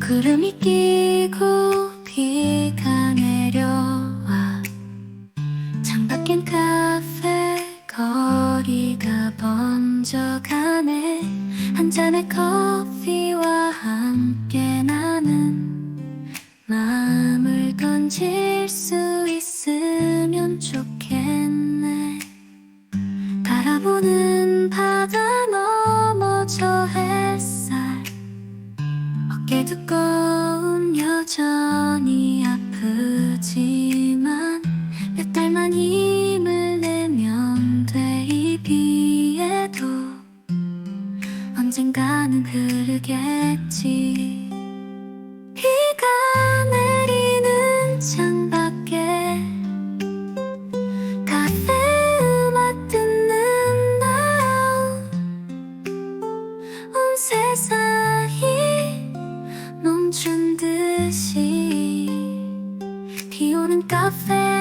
구름이 끼고 비가 내려와 창밖엔 카페 거리가 번져가네 한 잔의 커피와 함께 나는 마음을 던질 수 있으면 좋겠네 바라보는 어깨 두꺼운 여전히 아프지만 몇 달만 힘을 내면 돼 이 비에도 언젠가는 흐르겠지. 비가 내리는 창밖에 카페 음악 듣는 날 온 세상. en café.